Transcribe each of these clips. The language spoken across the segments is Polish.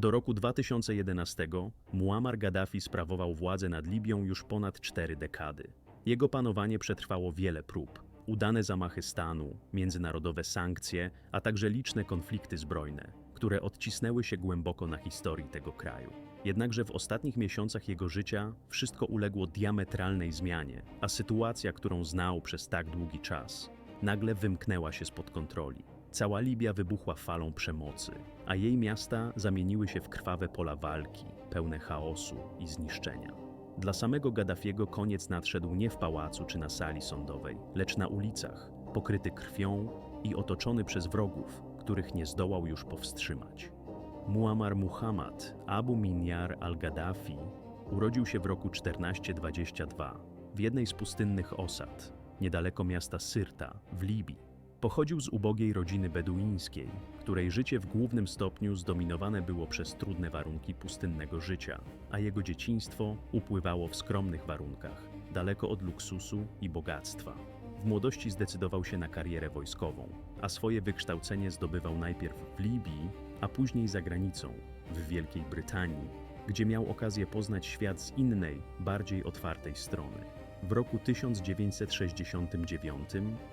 Do roku 2011 Muammar Gaddafi sprawował władzę nad Libią już ponad cztery dekady. Jego panowanie przetrwało wiele prób. Udane zamachy stanu, międzynarodowe sankcje, a także liczne konflikty zbrojne, które odcisnęły się głęboko na historii tego kraju. Jednakże w ostatnich miesiącach jego życia wszystko uległo diametralnej zmianie, a sytuacja, którą znał przez tak długi czas, nagle wymknęła się spod kontroli. Cała Libia wybuchła falą przemocy, a jej miasta zamieniły się w krwawe pola walki, pełne chaosu i zniszczenia. Dla samego Gaddafiego koniec nadszedł nie w pałacu czy na sali sądowej, lecz na ulicach, pokryty krwią i otoczony przez wrogów, których nie zdołał już powstrzymać. Muammar Muhammad Abu Minyar al-Gaddafi urodził się w roku 1422 w jednej z pustynnych osad, niedaleko miasta Syrta w Libii. Pochodził z ubogiej rodziny beduińskiej, której życie w głównym stopniu zdominowane było przez trudne warunki pustynnego życia, a jego dzieciństwo upływało w skromnych warunkach, daleko od luksusu i bogactwa. W młodości zdecydował się na karierę wojskową, a swoje wykształcenie zdobywał najpierw w Libii, a później za granicą, w Wielkiej Brytanii, gdzie miał okazję poznać świat z innej, bardziej otwartej strony. W roku 1969,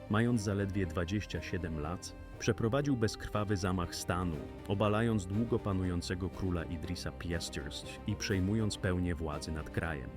mając zaledwie 27 lat, przeprowadził bezkrwawy zamach stanu, obalając długo panującego króla Idrisa Piasters i przejmując pełnię władzy nad krajem.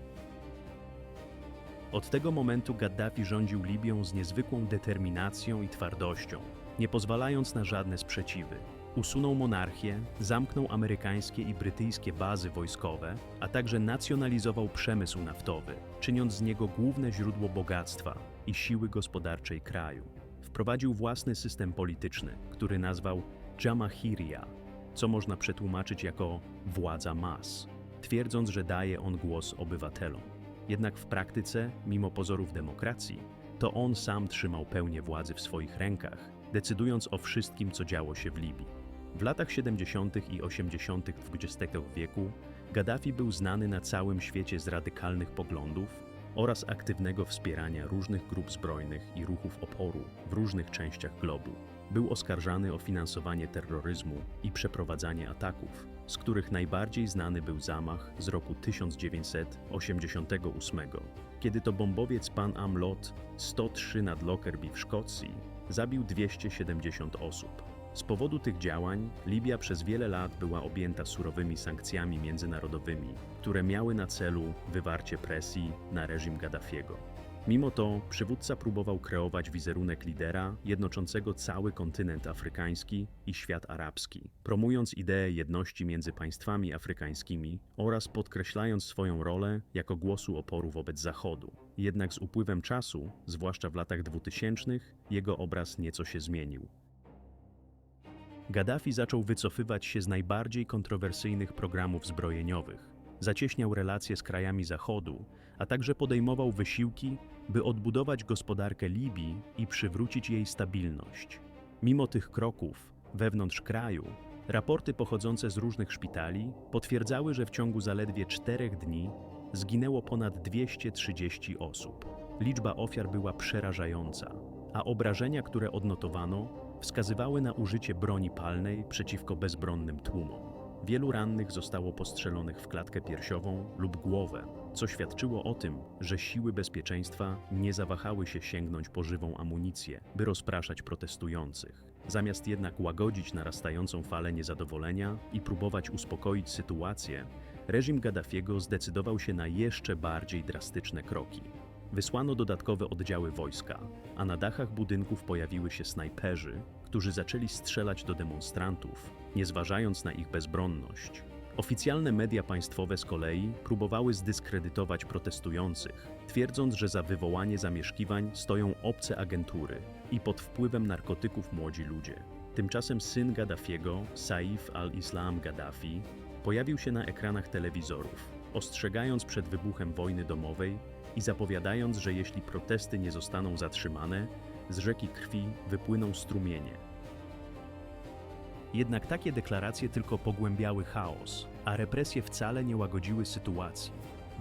Od tego momentu Gaddafi rządził Libią z niezwykłą determinacją i twardością, nie pozwalając na żadne sprzeciwy. Usunął monarchię, zamknął amerykańskie i brytyjskie bazy wojskowe, a także nacjonalizował przemysł naftowy, czyniąc z niego główne źródło bogactwa i siły gospodarczej kraju. Wprowadził własny system polityczny, który nazwał Jamahiria, co można przetłumaczyć jako władza mas, twierdząc, że daje on głos obywatelom. Jednak w praktyce, mimo pozorów demokracji, to on sam trzymał pełnię władzy w swoich rękach, decydując o wszystkim, co działo się w Libii. W latach 70. i 80. XX wieku Gaddafi był znany na całym świecie z radykalnych poglądów oraz aktywnego wspierania różnych grup zbrojnych i ruchów oporu w różnych częściach globu. Był oskarżany o finansowanie terroryzmu i przeprowadzanie ataków, z których najbardziej znany był zamach z roku 1988, kiedy to bombowiec Pan Am Lot 103 nad Lockerbie w Szkocji zabił 270 osób. Z powodu tych działań Libia przez wiele lat była objęta surowymi sankcjami międzynarodowymi, które miały na celu wywarcie presji na reżim Gaddafiego. Mimo to przywódca próbował kreować wizerunek lidera jednoczącego cały kontynent afrykański i świat arabski, promując ideę jedności między państwami afrykańskimi oraz podkreślając swoją rolę jako głosu oporu wobec Zachodu. Jednak z upływem czasu, zwłaszcza w latach 2000, jego obraz nieco się zmienił. Gaddafi zaczął wycofywać się z najbardziej kontrowersyjnych programów zbrojeniowych, zacieśniał relacje z krajami Zachodu, a także podejmował wysiłki, by odbudować gospodarkę Libii i przywrócić jej stabilność. Mimo tych kroków, wewnątrz kraju, raporty pochodzące z różnych szpitali potwierdzały, że w ciągu zaledwie czterech dni zginęło ponad 230 osób. Liczba ofiar była przerażająca, a obrażenia, które odnotowano, wskazywały na użycie broni palnej przeciwko bezbronnym tłumom. Wielu rannych zostało postrzelonych w klatkę piersiową lub głowę, co świadczyło o tym, że siły bezpieczeństwa nie zawahały się sięgnąć po żywą amunicję, by rozpraszać protestujących. Zamiast jednak łagodzić narastającą falę niezadowolenia i próbować uspokoić sytuację, reżim Gaddafiego zdecydował się na jeszcze bardziej drastyczne kroki. Wysłano dodatkowe oddziały wojska, a na dachach budynków pojawiły się snajperzy, którzy zaczęli strzelać do demonstrantów, nie zważając na ich bezbronność. Oficjalne media państwowe z kolei próbowały zdyskredytować protestujących, twierdząc, że za wywołanie zamieszkiwań stoją obce agentury i pod wpływem narkotyków młodzi ludzie. Tymczasem syn Gaddafiego, Saif al-Islam Gaddafi, pojawił się na ekranach telewizorów, ostrzegając przed wybuchem wojny domowej i zapowiadając, że jeśli protesty nie zostaną zatrzymane, z rzeki krwi wypłyną strumienie. Jednak takie deklaracje tylko pogłębiały chaos, a represje wcale nie łagodziły sytuacji.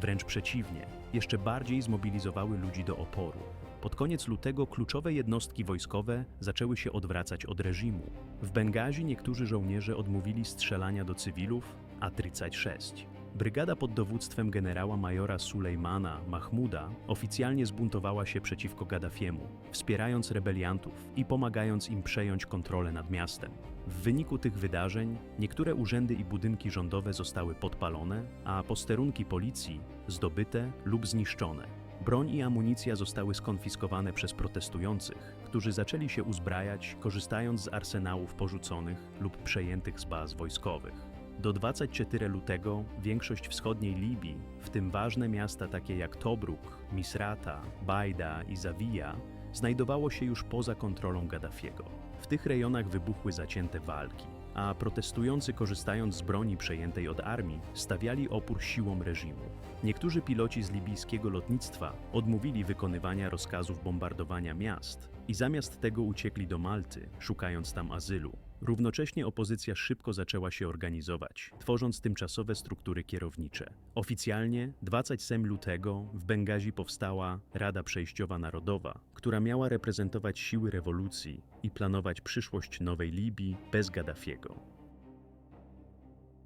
Wręcz przeciwnie, jeszcze bardziej zmobilizowały ludzi do oporu. Pod koniec lutego kluczowe jednostki wojskowe zaczęły się odwracać od reżimu. W Bengazi niektórzy żołnierze odmówili strzelania do cywilów, a 36. Brygada pod dowództwem generała majora Sulejmana Mahmuda oficjalnie zbuntowała się przeciwko Gaddafiemu, wspierając rebeliantów i pomagając im przejąć kontrolę nad miastem. W wyniku tych wydarzeń niektóre urzędy i budynki rządowe zostały podpalone, a posterunki policji zdobyte lub zniszczone. Broń i amunicja zostały skonfiskowane przez protestujących, którzy zaczęli się uzbrajać, korzystając z arsenałów porzuconych lub przejętych z baz wojskowych. Do 24 lutego większość wschodniej Libii, w tym ważne miasta takie jak Tobruk, Misrata, Bajda i Zawija, znajdowało się już poza kontrolą Gaddafiego. W tych rejonach wybuchły zacięte walki, a protestujący korzystając z broni przejętej od armii, stawiali opór siłom reżimu. Niektórzy piloci z libijskiego lotnictwa odmówili wykonywania rozkazów bombardowania miast i zamiast tego uciekli do Malty, szukając tam azylu. Równocześnie opozycja szybko zaczęła się organizować, tworząc tymczasowe struktury kierownicze. Oficjalnie 27 lutego w Bengazi powstała Rada Przejściowa Narodowa, która miała reprezentować siły rewolucji i planować przyszłość nowej Libii bez Gaddafiego.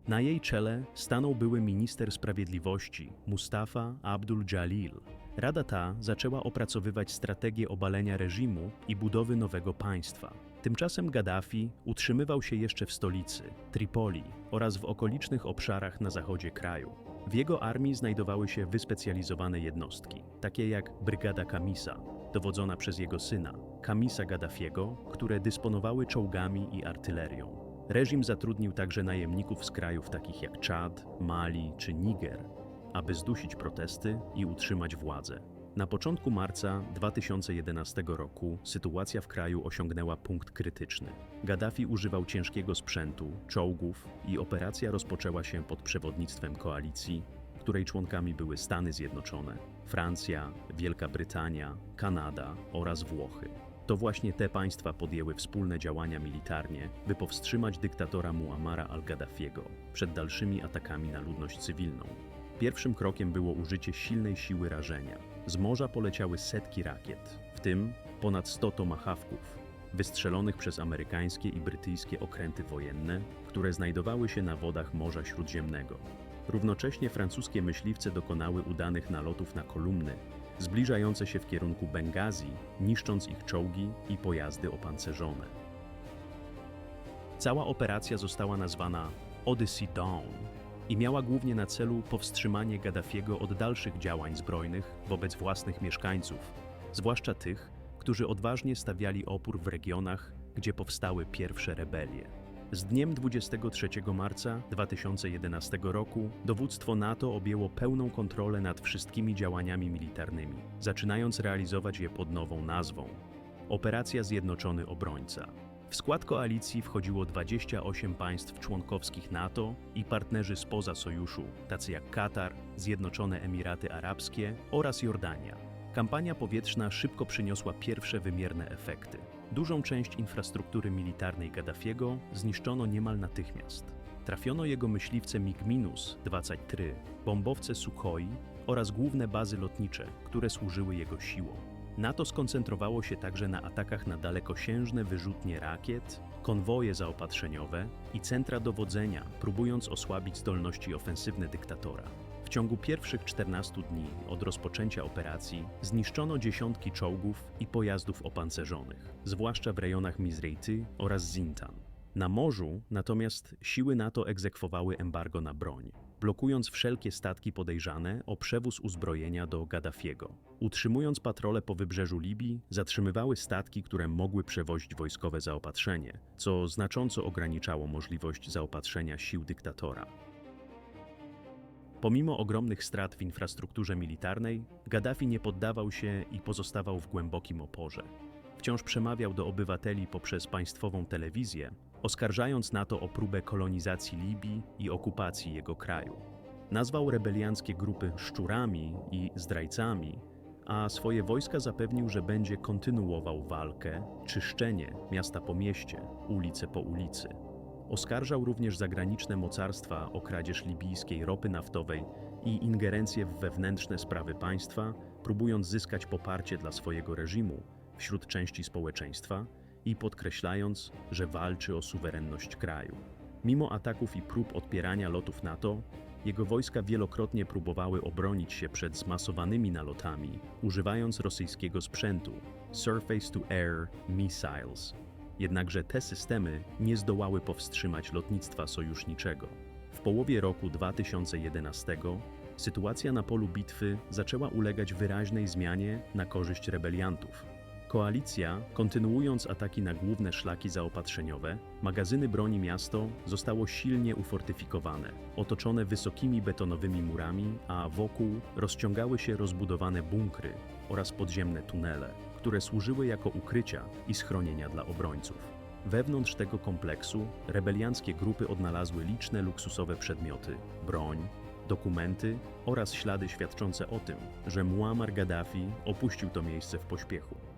Na jej czele stanął były minister sprawiedliwości Mustafa Abdul Jalil. Rada ta zaczęła opracowywać strategię obalenia reżimu i budowy nowego państwa. Tymczasem Gaddafi utrzymywał się jeszcze w stolicy, Tripoli oraz w okolicznych obszarach na zachodzie kraju. W jego armii znajdowały się wyspecjalizowane jednostki, takie jak Brygada Kamisa, dowodzona przez jego syna, Kamisa Gaddafiego, które dysponowały czołgami i artylerią. Reżim zatrudnił także najemników z krajów takich jak Czad, Mali czy Niger, aby zdusić protesty i utrzymać władzę. Na początku marca 2011 roku sytuacja w kraju osiągnęła punkt krytyczny. Gaddafi używał ciężkiego sprzętu, czołgów i operacja rozpoczęła się pod przewodnictwem koalicji, której członkami były Stany Zjednoczone, Francja, Wielka Brytania, Kanada oraz Włochy. To właśnie te państwa podjęły wspólne działania militarnie, by powstrzymać dyktatora Muammara al-Gaddafiego przed dalszymi atakami na ludność cywilną. Pierwszym krokiem było użycie silnej siły rażenia. Z morza poleciały setki rakiet, w tym ponad 100 tomahawków, wystrzelonych przez amerykańskie i brytyjskie okręty wojenne, które znajdowały się na wodach Morza Śródziemnego. Równocześnie francuskie myśliwce dokonały udanych nalotów na kolumny, zbliżające się w kierunku Bengazji, niszcząc ich czołgi i pojazdy opancerzone. Cała operacja została nazwana Odyssey Dawn i miała głównie na celu powstrzymanie Gaddafiego od dalszych działań zbrojnych wobec własnych mieszkańców, zwłaszcza tych, którzy odważnie stawiali opór w regionach, gdzie powstały pierwsze rebelie. Z dniem 23 marca 2011 roku dowództwo NATO objęło pełną kontrolę nad wszystkimi działaniami militarnymi, zaczynając realizować je pod nową nazwą Operacja Zjednoczony Obrońca. W skład koalicji wchodziło 28 państw członkowskich NATO i partnerzy spoza sojuszu, tacy jak Katar, Zjednoczone Emiraty Arabskie oraz Jordania. Kampania powietrzna szybko przyniosła pierwsze wymierne efekty. Dużą część infrastruktury militarnej Gaddafiego zniszczono niemal natychmiast. Trafiono jego myśliwce MiG-23, bombowce Sukhoi oraz główne bazy lotnicze, które służyły jego siłom. NATO skoncentrowało się także na atakach na dalekosiężne wyrzutnie rakiet, konwoje zaopatrzeniowe i centra dowodzenia, próbując osłabić zdolności ofensywne dyktatora. W ciągu pierwszych 14 dni od rozpoczęcia operacji zniszczono dziesiątki czołgów i pojazdów opancerzonych, zwłaszcza w rejonach Mizrejty oraz Zintan. Na morzu natomiast siły NATO egzekwowały embargo na broń, blokując wszelkie statki podejrzane o przewóz uzbrojenia do Gaddafiego. Utrzymując patrole po wybrzeżu Libii, zatrzymywały statki, które mogły przewozić wojskowe zaopatrzenie, co znacząco ograniczało możliwość zaopatrzenia sił dyktatora. Pomimo ogromnych strat w infrastrukturze militarnej, Gaddafi nie poddawał się i pozostawał w głębokim oporze. Wciąż przemawiał do obywateli poprzez państwową telewizję, oskarżając NATO o próbę kolonizacji Libii i okupacji jego kraju. Nazwał rebelianckie grupy szczurami i zdrajcami, a swoje wojska zapewnił, że będzie kontynuował walkę, czyszczenie miasta po mieście, ulicę po ulicy. Oskarżał również zagraniczne mocarstwa o kradzież libijskiej ropy naftowej i ingerencję w wewnętrzne sprawy państwa, próbując zyskać poparcie dla swojego reżimu wśród części społeczeństwa i podkreślając, że walczy o suwerenność kraju. Mimo ataków i prób odpierania lotów NATO, jego wojska wielokrotnie próbowały obronić się przed zmasowanymi nalotami, używając rosyjskiego sprzętu Surface-to-Air Missiles. Jednakże te systemy nie zdołały powstrzymać lotnictwa sojuszniczego. W połowie roku 2011 sytuacja na polu bitwy zaczęła ulegać wyraźnej zmianie na korzyść rebeliantów. Koalicja, kontynuując ataki na główne szlaki zaopatrzeniowe, magazyny broni miasto zostało silnie ufortyfikowane, otoczone wysokimi betonowymi murami, a wokół rozciągały się rozbudowane bunkry oraz podziemne tunele, które służyły jako ukrycia i schronienia dla obrońców. Wewnątrz tego kompleksu rebelianckie grupy odnalazły liczne luksusowe przedmioty, broń, dokumenty oraz ślady świadczące o tym, że Muammar Gaddafi opuścił to miejsce w pośpiechu.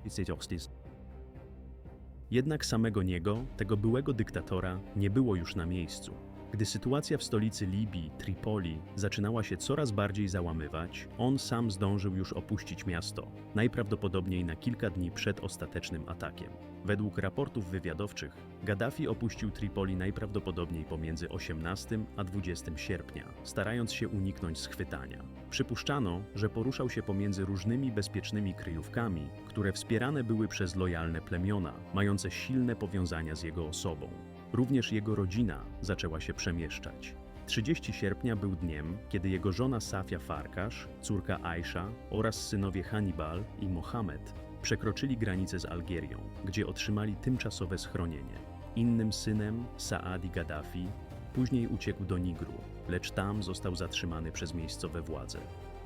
Jednak samego niego, tego byłego dyktatora, nie było już na miejscu. Gdy sytuacja w stolicy Libii, Tripoli, zaczynała się coraz bardziej załamywać, on sam zdążył już opuścić miasto, najprawdopodobniej na kilka dni przed ostatecznym atakiem. Według raportów wywiadowczych, Gaddafi opuścił Tripoli najprawdopodobniej pomiędzy 18 a 20 sierpnia, starając się uniknąć schwytania. Przypuszczano, że poruszał się pomiędzy różnymi bezpiecznymi kryjówkami, które wspierane były przez lojalne plemiona, mające silne powiązania z jego osobą. Również jego rodzina zaczęła się przemieszczać. 30 sierpnia był dniem, kiedy jego żona Safia Farkasz, córka Aisha oraz synowie Hannibal i Mohamed przekroczyli granicę z Algierią, gdzie otrzymali tymczasowe schronienie. Innym synem, Saadi Gaddafi, później uciekł do Nigru, lecz tam został zatrzymany przez miejscowe władze.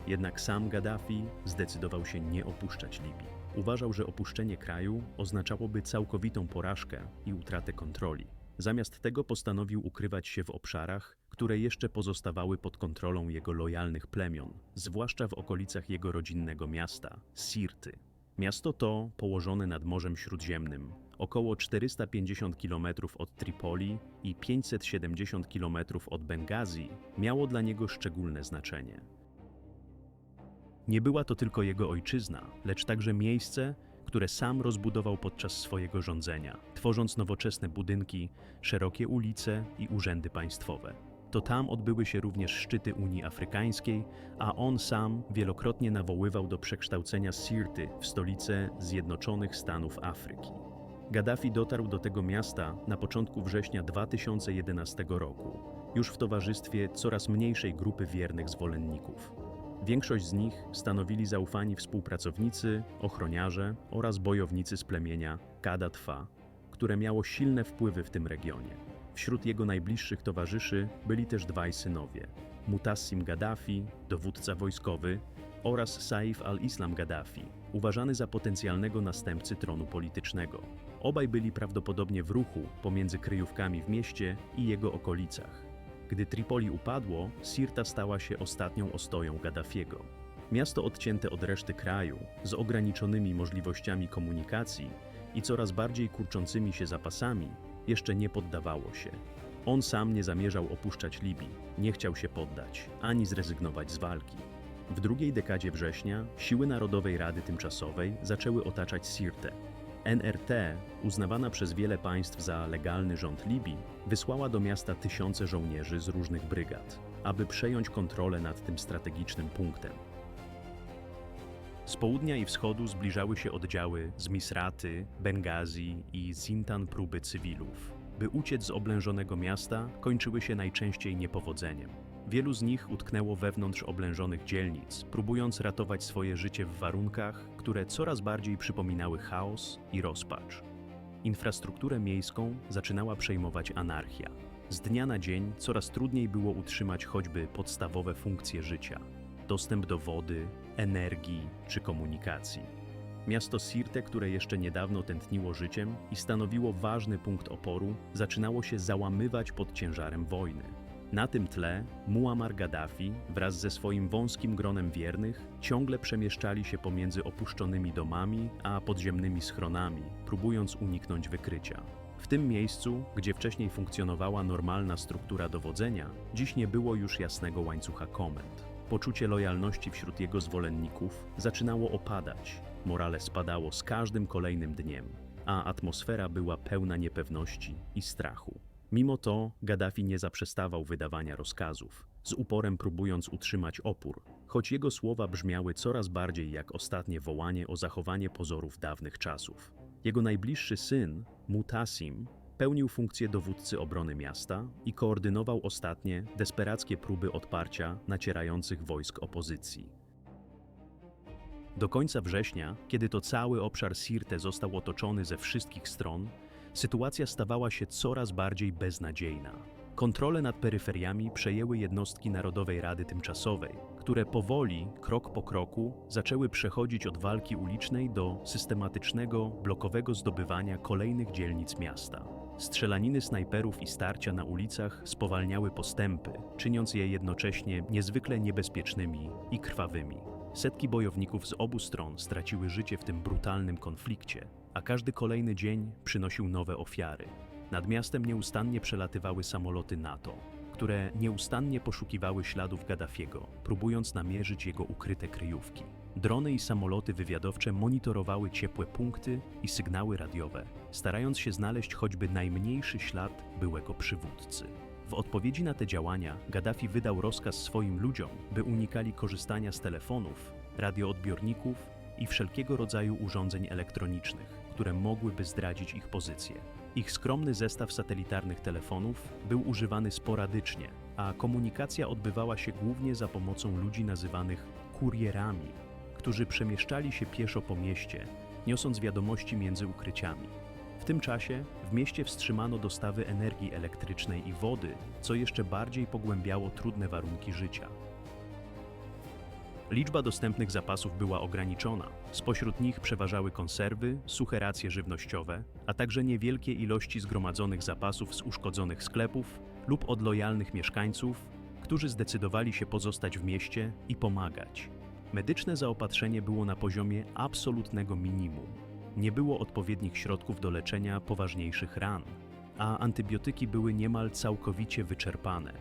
Jednak sam Gaddafi zdecydował się nie opuszczać Libii. Uważał, że opuszczenie kraju oznaczałoby całkowitą porażkę i utratę kontroli. Zamiast tego postanowił ukrywać się w obszarach, które jeszcze pozostawały pod kontrolą jego lojalnych plemion, zwłaszcza w okolicach jego rodzinnego miasta, Sirty. Miasto to, położone nad Morzem Śródziemnym, około 450 km od Tripoli i 570 km od Bengazji, miało dla niego szczególne znaczenie. Nie była to tylko jego ojczyzna, lecz także miejsce, które sam rozbudował podczas swojego rządzenia, tworząc nowoczesne budynki, szerokie ulice i urzędy państwowe. To tam odbyły się również szczyty Unii Afrykańskiej, a on sam wielokrotnie nawoływał do przekształcenia Sirty w stolicę Zjednoczonych Stanów Afryki. Gaddafi dotarł do tego miasta na początku września 2011 roku, już w towarzystwie coraz mniejszej grupy wiernych zwolenników. Większość z nich stanowili zaufani współpracownicy, ochroniarze oraz bojownicy z plemienia Kadatfa, które miało silne wpływy w tym regionie. Wśród jego najbliższych towarzyszy byli też dwaj synowie: Mutassim Gaddafi, dowódca wojskowy, oraz Saif al-Islam Gaddafi, uważany za potencjalnego następcy tronu politycznego. Obaj byli prawdopodobnie w ruchu pomiędzy kryjówkami w mieście i jego okolicach. Gdy Tripoli upadło, Sirta stała się ostatnią ostoją Gaddafiego. Miasto odcięte od reszty kraju, z ograniczonymi możliwościami komunikacji i coraz bardziej kurczącymi się zapasami, jeszcze nie poddawało się. On sam nie zamierzał opuszczać Libii, nie chciał się poddać, ani zrezygnować z walki. W drugiej dekadzie września siły Narodowej Rady Tymczasowej zaczęły otaczać Sirtę, NRT, uznawana przez wiele państw za legalny rząd Libii, wysłała do miasta tysiące żołnierzy z różnych brygad, aby przejąć kontrolę nad tym strategicznym punktem. Z południa i wschodu zbliżały się oddziały z Misraty, Bengazji i Zintan próby cywilów. By uciec z oblężonego miasta, kończyły się najczęściej niepowodzeniem. Wielu z nich utknęło wewnątrz oblężonych dzielnic, próbując ratować swoje życie w warunkach, które coraz bardziej przypominały chaos i rozpacz. Infrastrukturę miejską zaczynała przejmować anarchia. Z dnia na dzień coraz trudniej było utrzymać choćby podstawowe funkcje życia dostęp do wody, energii czy komunikacji. Miasto Sirte, które jeszcze niedawno tętniło życiem i stanowiło ważny punkt oporu, zaczynało się załamywać pod ciężarem wojny. Na tym tle Muammar Gaddafi wraz ze swoim wąskim gronem wiernych ciągle przemieszczali się pomiędzy opuszczonymi domami a podziemnymi schronami, próbując uniknąć wykrycia. W tym miejscu, gdzie wcześniej funkcjonowała normalna struktura dowodzenia, dziś nie było już jasnego łańcucha komend. Poczucie lojalności wśród jego zwolenników zaczynało opadać, morale spadało z każdym kolejnym dniem, a atmosfera była pełna niepewności i strachu. Mimo to Gaddafi nie zaprzestawał wydawania rozkazów, z uporem próbując utrzymać opór, choć jego słowa brzmiały coraz bardziej jak ostatnie wołanie o zachowanie pozorów dawnych czasów. Jego najbliższy syn, Mutasim, pełnił funkcję dowódcy obrony miasta i koordynował ostatnie, desperackie próby odparcia nacierających wojsk opozycji. Do końca września, kiedy to cały obszar Sirte został otoczony ze wszystkich stron, sytuacja stawała się coraz bardziej beznadziejna. Kontrolę nad peryferiami przejęły jednostki Narodowej Rady Tymczasowej, które powoli, krok po kroku, zaczęły przechodzić od walki ulicznej do systematycznego, blokowego zdobywania kolejnych dzielnic miasta. Strzelaniny snajperów i starcia na ulicach spowalniały postępy, czyniąc je jednocześnie niezwykle niebezpiecznymi i krwawymi. Setki bojowników z obu stron straciły życie w tym brutalnym konflikcie, a każdy kolejny dzień przynosił nowe ofiary. Nad miastem nieustannie przelatywały samoloty NATO, które nieustannie poszukiwały śladów Gaddafiego, próbując namierzyć jego ukryte kryjówki. Drony i samoloty wywiadowcze monitorowały ciepłe punkty i sygnały radiowe, starając się znaleźć choćby najmniejszy ślad byłego przywódcy. W odpowiedzi na te działania Gaddafi wydał rozkaz swoim ludziom, by unikali korzystania z telefonów, radioodbiorników i wszelkiego rodzaju urządzeń elektronicznych, które mogłyby zdradzić ich pozycję. Ich skromny zestaw satelitarnych telefonów był używany sporadycznie, a komunikacja odbywała się głównie za pomocą ludzi nazywanych kurierami, którzy przemieszczali się pieszo po mieście, niosąc wiadomości między ukryciami. Tym czasie w mieście wstrzymano dostawy energii elektrycznej i wody, co jeszcze bardziej pogłębiało trudne warunki życia. Liczba dostępnych zapasów była ograniczona. Spośród nich przeważały konserwy, suche racje żywnościowe, a także niewielkie ilości zgromadzonych zapasów z uszkodzonych sklepów lub od lojalnych mieszkańców, którzy zdecydowali się pozostać w mieście i pomagać. Medyczne zaopatrzenie było na poziomie absolutnego minimum. Nie było odpowiednich środków do leczenia poważniejszych ran, a antybiotyki były niemal całkowicie wyczerpane.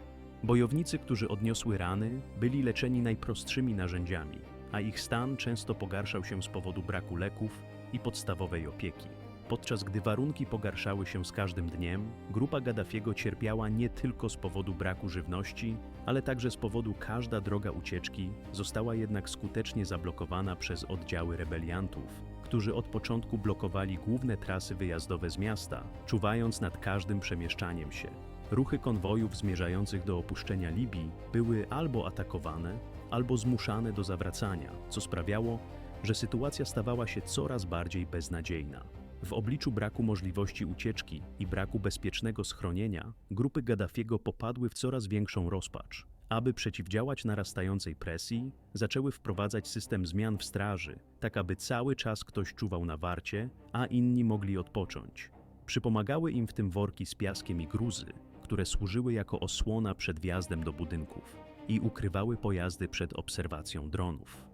Bojownicy, którzy odniosły rany, byli leczeni najprostszymi narzędziami, a ich stan często pogarszał się z powodu braku leków i podstawowej opieki. Podczas gdy warunki pogarszały się z każdym dniem, grupa Gaddafiego cierpiała nie tylko z powodu braku żywności, ale także z powodu każda droga ucieczki została jednak skutecznie zablokowana przez oddziały rebeliantów, którzy od początku blokowali główne trasy wyjazdowe z miasta, czuwając nad każdym przemieszczaniem się. Ruchy konwojów zmierzających do opuszczenia Libii były albo atakowane, albo zmuszane do zawracania, co sprawiało, że sytuacja stawała się coraz bardziej beznadziejna. W obliczu braku możliwości ucieczki i braku bezpiecznego schronienia, grupy Gaddafiego popadły w coraz większą rozpacz. Aby przeciwdziałać narastającej presji, zaczęły wprowadzać system zmian w straży, tak aby cały czas ktoś czuwał na warcie, a inni mogli odpocząć. Przypomagały im w tym worki z piaskiem i gruzy, które służyły jako osłona przed wjazdem do budynków i ukrywały pojazdy przed obserwacją dronów.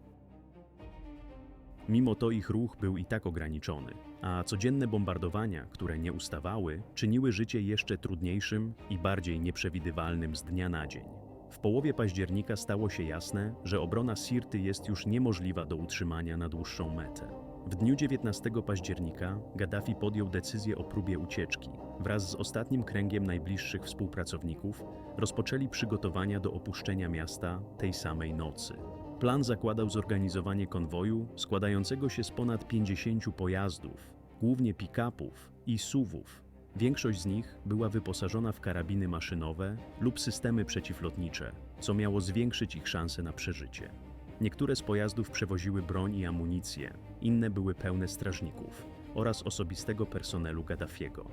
Mimo to ich ruch był i tak ograniczony, a codzienne bombardowania, które nie ustawały, czyniły życie jeszcze trudniejszym i bardziej nieprzewidywalnym z dnia na dzień. W połowie października stało się jasne, że obrona Sirty jest już niemożliwa do utrzymania na dłuższą metę. W dniu 19 października Gaddafi podjął decyzję o próbie ucieczki. Wraz z ostatnim kręgiem najbliższych współpracowników rozpoczęli przygotowania do opuszczenia miasta tej samej nocy. Plan zakładał zorganizowanie konwoju składającego się z ponad 50 pojazdów, głównie pick-upów i suwów. Większość z nich była wyposażona w karabiny maszynowe lub systemy przeciwlotnicze, co miało zwiększyć ich szanse na przeżycie. Niektóre z pojazdów przewoziły broń i amunicję, inne były pełne strażników oraz osobistego personelu Gaddafiego.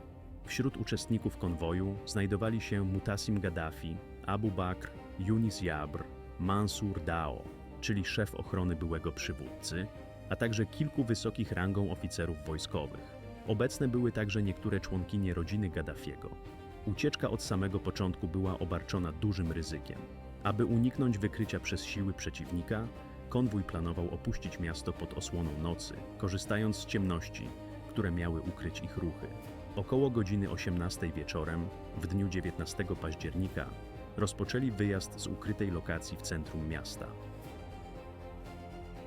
Wśród uczestników konwoju znajdowali się Mutasim Gaddafi, Abu Bakr, Yunis Jabr, Mansur Dao, czyli szef ochrony byłego przywódcy, a także kilku wysokich rangą oficerów wojskowych. Obecne były także niektóre członkinie rodziny Gaddafiego. Ucieczka od samego początku była obarczona dużym ryzykiem. Aby uniknąć wykrycia przez siły przeciwnika, konwój planował opuścić miasto pod osłoną nocy, korzystając z ciemności, które miały ukryć ich ruchy. Około godziny 18 wieczorem, w dniu 19 października, rozpoczęli wyjazd z ukrytej lokacji w centrum miasta.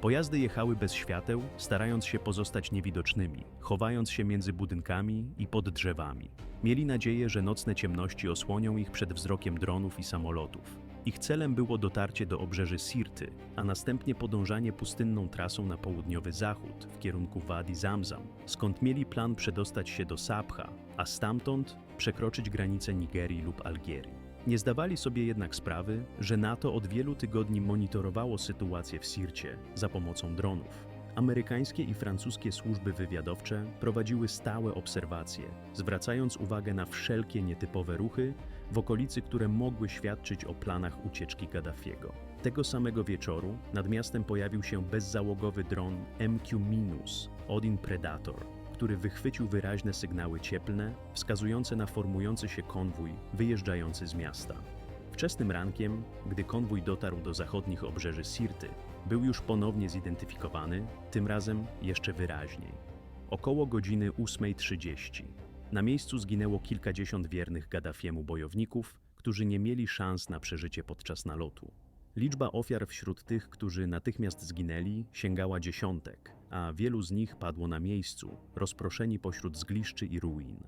Pojazdy jechały bez świateł, starając się pozostać niewidocznymi, chowając się między budynkami i pod drzewami. Mieli nadzieję, że nocne ciemności osłonią ich przed wzrokiem dronów i samolotów. Ich celem było dotarcie do obrzeży Sirty, a następnie podążanie pustynną trasą na południowy zachód w kierunku Wadi Zamzam, skąd mieli plan przedostać się do Sabha, a stamtąd przekroczyć granice Nigerii lub Algierii. Nie zdawali sobie jednak sprawy, że NATO od wielu tygodni monitorowało sytuację w Sircie za pomocą dronów. Amerykańskie i francuskie służby wywiadowcze prowadziły stałe obserwacje, zwracając uwagę na wszelkie nietypowe ruchy w okolicy, które mogły świadczyć o planach ucieczki Gaddafiego. Tego samego wieczoru nad miastem pojawił się bezzałogowy dron MQ- Odin Predator, który wychwycił wyraźne sygnały cieplne wskazujące na formujący się konwój wyjeżdżający z miasta. Wczesnym rankiem, gdy konwój dotarł do zachodnich obrzeży Sirty, był już ponownie zidentyfikowany, tym razem jeszcze wyraźniej. Około godziny 8.30 na miejscu zginęło kilkadziesiąt wiernych Gaddafiemu bojowników, którzy nie mieli szans na przeżycie podczas nalotu. Liczba ofiar wśród tych, którzy natychmiast zginęli, sięgała dziesiątek, a wielu z nich padło na miejscu, rozproszeni pośród zgliszczy i ruin.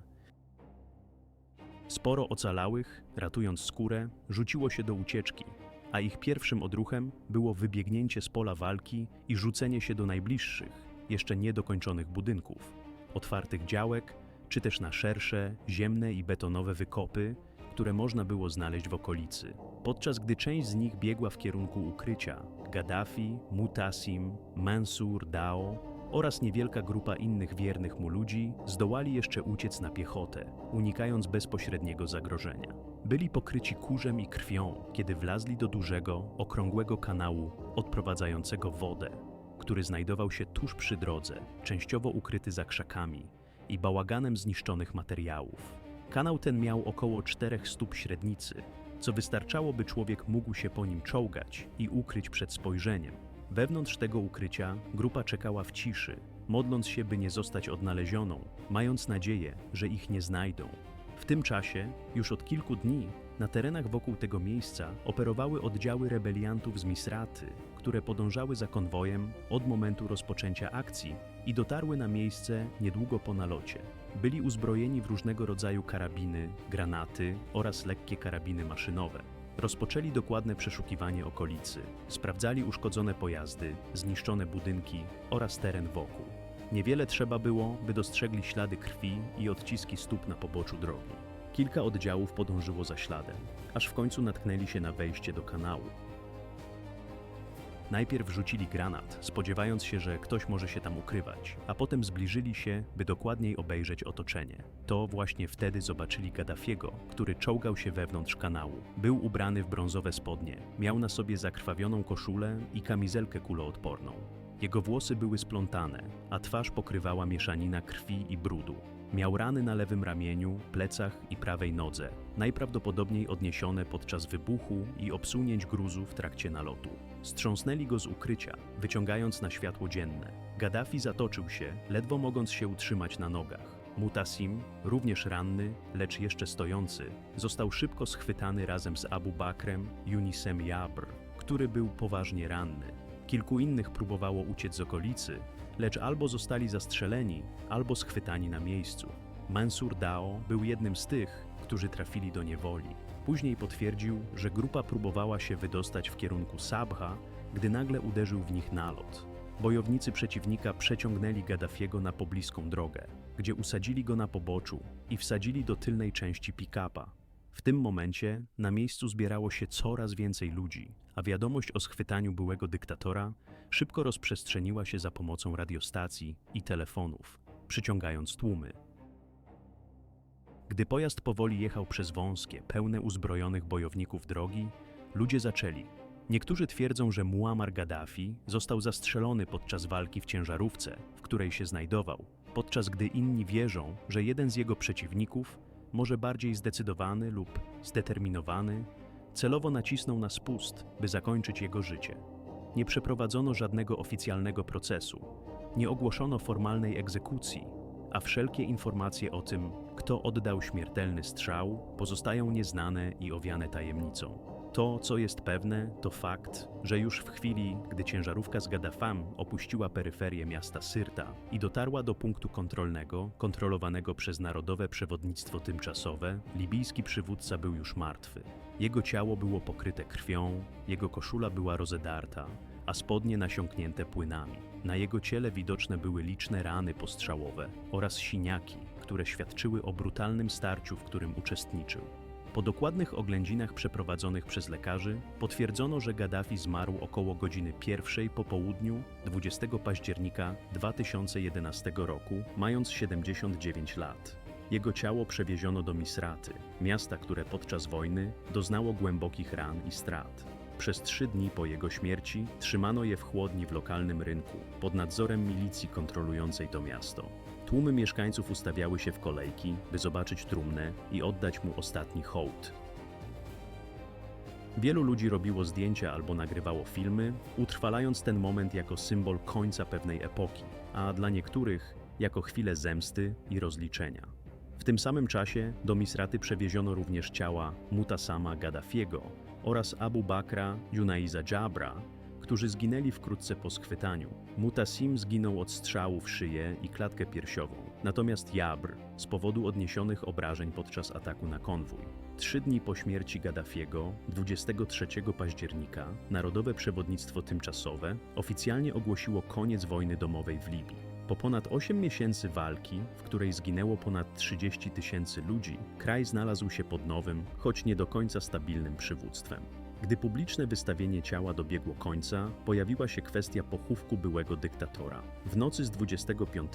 Sporo ocalałych, ratując skórę, rzuciło się do ucieczki, a ich pierwszym odruchem było wybiegnięcie z pola walki i rzucenie się do najbliższych, jeszcze niedokończonych budynków, otwartych działek, czy też na szersze, ziemne i betonowe wykopy, które można było znaleźć w okolicy. Podczas gdy część z nich biegła w kierunku ukrycia, Gaddafi, Mutasim, Mansur, Dao oraz niewielka grupa innych wiernych mu ludzi zdołali jeszcze uciec na piechotę, unikając bezpośredniego zagrożenia. Byli pokryci kurzem i krwią, kiedy wlazli do dużego, okrągłego kanału odprowadzającego wodę, który znajdował się tuż przy drodze, częściowo ukryty za krzakami i bałaganem zniszczonych materiałów. Kanał ten miał około 4 stóp średnicy, co wystarczało, by człowiek mógł się po nim czołgać i ukryć przed spojrzeniem. Wewnątrz tego ukrycia grupa czekała w ciszy, modląc się, by nie zostać odnalezioną, mając nadzieję, że ich nie znajdą. W tym czasie, już od kilku dni, na terenach wokół tego miejsca operowały oddziały rebeliantów z Misraty, które podążały za konwojem od momentu rozpoczęcia akcji i dotarły na miejsce niedługo po nalocie. Byli uzbrojeni w różnego rodzaju karabiny, granaty oraz lekkie karabiny maszynowe. Rozpoczęli dokładne przeszukiwanie okolicy, sprawdzali uszkodzone pojazdy, zniszczone budynki oraz teren wokół. Niewiele trzeba było, by dostrzegli ślady krwi i odciski stóp na poboczu drogi. Kilka oddziałów podążyło za śladem, aż w końcu natknęli się na wejście do kanału. Najpierw rzucili granat, spodziewając się, że ktoś może się tam ukrywać, a potem zbliżyli się, by dokładniej obejrzeć otoczenie. To właśnie wtedy zobaczyli Gaddafiego, który czołgał się wewnątrz kanału. Był ubrany w brązowe spodnie, miał na sobie zakrwawioną koszulę i kamizelkę kuloodporną. Jego włosy były splątane, a twarz pokrywała mieszanina krwi i brudu. Miał rany na lewym ramieniu, plecach i prawej nodze, najprawdopodobniej odniesione podczas wybuchu i obsunięć gruzu w trakcie nalotu. Strząsnęli go z ukrycia, wyciągając na światło dzienne. Gaddafi zatoczył się, ledwo mogąc się utrzymać na nogach. Mutasim, również ranny, lecz jeszcze stojący, został szybko schwytany razem z Abu Bakrem Yunisem Jabr, który był poważnie ranny. Kilku innych próbowało uciec z okolicy, lecz albo zostali zastrzeleni, albo schwytani na miejscu. Mansur Dao był jednym z tych, którzy trafili do niewoli. Później potwierdził, że grupa próbowała się wydostać w kierunku Sabha, gdy nagle uderzył w nich nalot. Bojownicy przeciwnika przeciągnęli Gaddafiego na pobliską drogę, gdzie usadzili go na poboczu i wsadzili do tylnej części pick-upa. W tym momencie na miejscu zbierało się coraz więcej ludzi, a wiadomość o schwytaniu byłego dyktatora szybko rozprzestrzeniła się za pomocą radiostacji i telefonów, przyciągając tłumy. Gdy pojazd powoli jechał przez wąskie, pełne uzbrojonych bojowników drogi, ludzie zaczęli. Niektórzy twierdzą, że Muammar Gaddafi został zastrzelony podczas walki w ciężarówce, w której się znajdował, podczas gdy inni wierzą, że jeden z jego przeciwników, może bardziej zdecydowany lub zdeterminowany, celowo nacisnął na spust, by zakończyć jego życie. Nie przeprowadzono żadnego oficjalnego procesu, nie ogłoszono formalnej egzekucji, a wszelkie informacje o tym, kto oddał śmiertelny strzał, pozostają nieznane i owiane tajemnicą. To, co jest pewne, to fakt, że już w chwili, gdy ciężarówka z Gaddafam opuściła peryferię miasta Syrta i dotarła do punktu kontrolnego, kontrolowanego przez Narodowe Przewodnictwo Tymczasowe, libijski przywódca był już martwy. Jego ciało było pokryte krwią, jego koszula była rozedarta, a spodnie nasiąknięte płynami. Na jego ciele widoczne były liczne rany postrzałowe oraz siniaki, które świadczyły o brutalnym starciu, w którym uczestniczył. Po dokładnych oględzinach przeprowadzonych przez lekarzy potwierdzono, że Gaddafi zmarł około godziny pierwszej po południu 20 października 2011 roku, mając 79 lat. Jego ciało przewieziono do Misraty, miasta, które podczas wojny doznało głębokich ran i strat. Przez trzy dni po jego śmierci trzymano je w chłodni w lokalnym rynku, pod nadzorem milicji kontrolującej to miasto. Tłumy mieszkańców ustawiały się w kolejki, by zobaczyć trumnę i oddać mu ostatni hołd. Wielu ludzi robiło zdjęcia albo nagrywało filmy, utrwalając ten moment jako symbol końca pewnej epoki, a dla niektórych jako chwilę zemsty i rozliczenia. W tym samym czasie do Misraty przewieziono również ciała Mutasama Gaddafiego oraz Abu Bakra Junaiza Jabra, którzy zginęli wkrótce po schwytaniu. Mutasim zginął od strzału w szyję i klatkę piersiową, natomiast Jabr z powodu odniesionych obrażeń podczas ataku na konwój. Trzy dni po śmierci Gaddafiego, 23 października, Narodowe Przewodnictwo Tymczasowe oficjalnie ogłosiło koniec wojny domowej w Libii. Po ponad 8 miesięcy walki, w której zginęło ponad 30 tysięcy ludzi, kraj znalazł się pod nowym, choć nie do końca stabilnym przywództwem. Gdy publiczne wystawienie ciała dobiegło końca, pojawiła się kwestia pochówku byłego dyktatora. W nocy z 25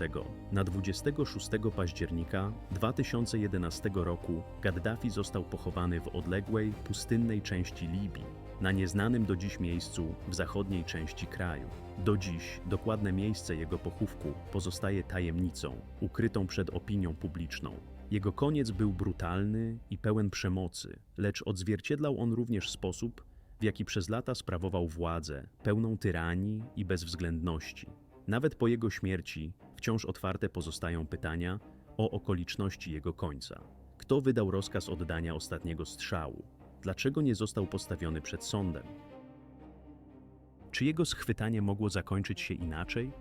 na 26 października 2011 roku Gaddafi został pochowany w odległej, pustynnej części Libii, na nieznanym do dziś miejscu w zachodniej części kraju. Do dziś dokładne miejsce jego pochówku pozostaje tajemnicą, ukrytą przed opinią publiczną. Jego koniec był brutalny i pełen przemocy, lecz odzwierciedlał on również sposób, w jaki przez lata sprawował władzę, pełną tyranii i bezwzględności. Nawet po jego śmierci wciąż otwarte pozostają pytania o okoliczności jego końca. Kto wydał rozkaz oddania ostatniego strzału? Dlaczego nie został postawiony przed sądem? Czy jego schwytanie mogło zakończyć się inaczej?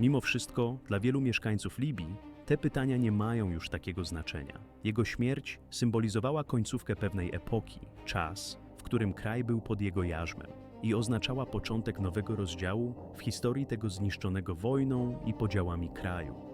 Mimo wszystko, dla wielu mieszkańców Libii te pytania nie mają już takiego znaczenia. Jego śmierć symbolizowała końcówkę pewnej epoki, czas, w którym kraj był pod jego jarzmem i oznaczała początek nowego rozdziału w historii tego zniszczonego wojną i podziałami kraju.